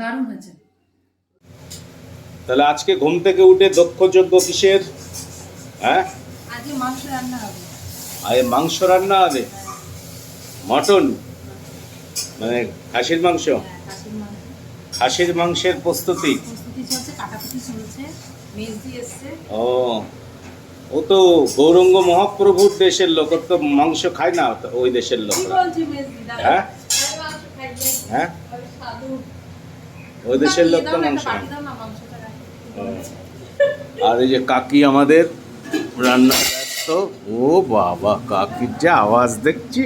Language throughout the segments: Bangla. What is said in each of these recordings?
দারুণ হয়েছে। তাহলে আজকে ঘুম থেকে উঠে দক্ষযজ্ঞ কিসের? হ্যাঁ? আজকে মাংস রান্না হবে। আর মাংস রান্না হবে? মটন? মানে খাসির মাংস? হ্যাঁ, খাসির মাংসের প্রস্তুতি? ও ও তো গৌরঙ্গ মহাপ্রভুর দেশের লোক তো মাংস খায় না ওই দেশের লোক। হ্যাঁ? হ্যাঁ? ওই দেশের লোক তো মাংস আর এই যে কাকি আমাদের রান্না ব্যস্ত। ও বাবা কাকির যে আওয়াজ দেখছি।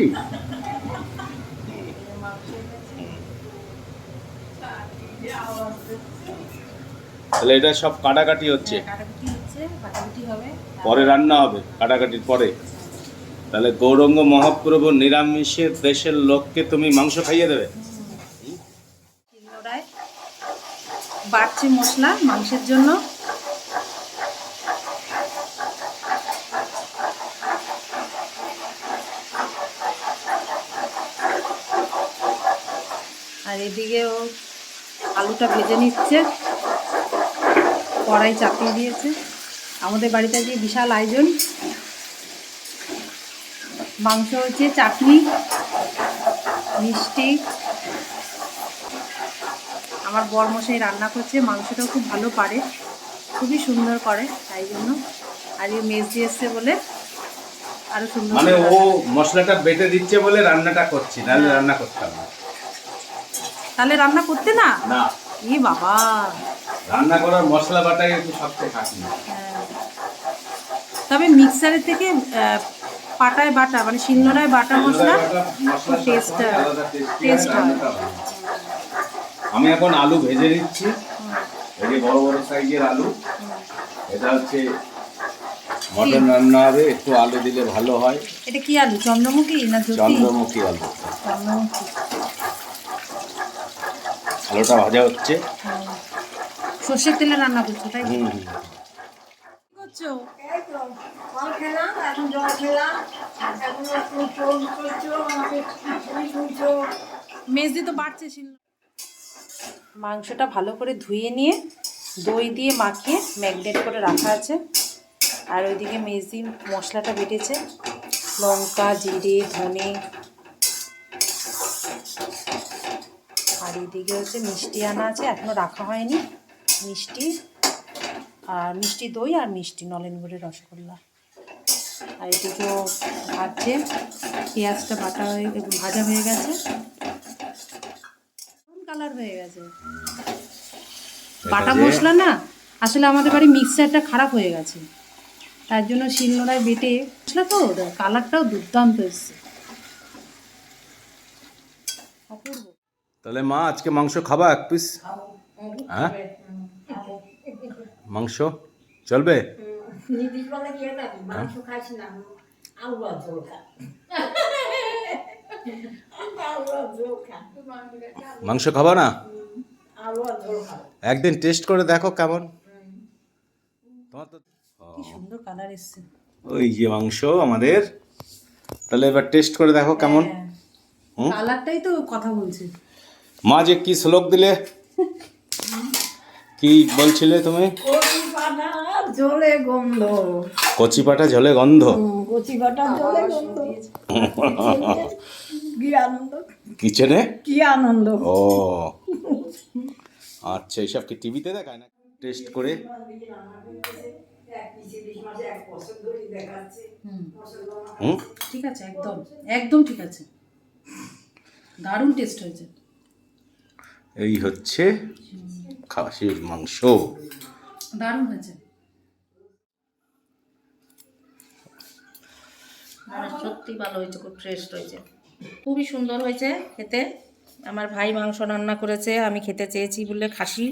তাহলে এটা সব কাটাকাটি হচ্ছে। হবে। পরে রান্না হবে কাটাকাটির পরে। তাহলে গৌরঙ্গ মহাপ্রভু নিরামিষের দেশের লোককে তুমি মাংস খাইয়ে দেবে শিলনোড়ায় বাড়ছে মশলা মাংসের জন্য। আর এদিকে ও আলুটা ভেজে নিচ্ছে। কড়াই চাপিয়ে দিয়েছে। আমাদের বাড়িতে আজকে বিশাল আয়োজন। মাংস হচ্ছে চাটনি, মিষ্টি আমার বরমশাই রান্না করছে মাংসটাও খুব ভালো পারে। খুবই সুন্দর করে তাই জন্য। আজকে মেজ দিয়ে এসছে বলে আরও সুন্দর মানে ও মশলাটা বেটে দিচ্ছে বলে রান্নাটা করছি নাহলে রান্না করতাম না। তাহলে রান্না করতে না? না। ই বাবা। রান্না করার মশলা বাটাই একটু সবচেয়ে খাটি হ্যাঁ। তবে মিক্সারের থেকে পাটায় বাটা মানে শিলনোড়ায় বাটা মশলা taste সাথে হয়। আলাদা taste taste হয়, হয়। রান্নাটা ভালো। আমি এখন আলু ভেজে নিচ্ছি। এই যে বড় বড় সাইজের আলু। এটা হচ্ছে মটন রান্না হবে একটু আলু দিলে ভালো হয়। এটা কি আলু চন্দ্রমুখী না জ্যোতি চন্দ্রমুখী আলু। চন্দ্রমুখী। আলুটা ভাজা হচ্ছে। সর্ষের তেলে রান্না করছ তাই তো? হুম করছ? ফল খেলাম, এখন জল খেলাম, এখন। মেজদি তো বাড়ছে মাংসটা ভালো করে ধুয়ে নিয়ে দই দিয়ে মাখিয়ে ম্যাগনেট করে রাখা আছে। আর ওইদিকে মেজদি মশলাটা বেটেছে। লঙ্কা, জিরে, ধনে। আর এইদিকে হচ্ছে মিষ্টি আনা আছে এখনও রাখা হয়নি। মিষ্টি, আর মিষ্টি দই আর মিষ্টি নলেন গুড়ের রসগোল্লা। আর এদিকেও ভাজছে, পেঁয়াজটা বাটা হয়ে ভাজা হয়ে গেছে। কালার হয়ে গেছে। বাটা মশলা না আসলে আমাদের বাড়ি মিক্সারটা খারাপ হয়ে গেছে। তার জন্য শিলনোড়ায় বেটে মশলা তো কালারটাও দুর্দান্ত এসছে। অপূর্ব। তাহলে মা আজকে মাংস খাবা এক পিস হ্যাঁ? মাংস? চলবে? মাংস খাব না। একদিন টেস্ট করে দেখো কেমন। তোমার তো কি সুন্দর কালার এসছে। ওই যে মাংস আমাদের। তাহলে এবার টেস্ট করে দেখো কেমন? কালারটাই তো কথা বলছে। মা যে কি শ্লোক দিলে? কি বলছিলে তুমি? ঝোলে গন্ধ কচি পাটা ঝোলে গন্ধ। কচি পাঠার ঝোলে গন্ধ। কি আনন্দ? কিচেনে? কি আনন্দ? ও। আচ্ছা এইসব কি টিভিতে দেখায় না টেস্ট করে? হুম? হুম ঠিক আছে একদম। একদম ঠিক আছে। দারুণ টেস্ট হয়েছে। এই হচ্ছে খাসির মাংস। দারুণ হয়েছে। সত্যি ভালো হয়েছে খুব টেস্ট হয়েছে। খুবই সুন্দর হয়েছে খেতে। আমার ভাই মাংস রান্না করেছে আমি খেতে চেয়েছি বলে খাসি।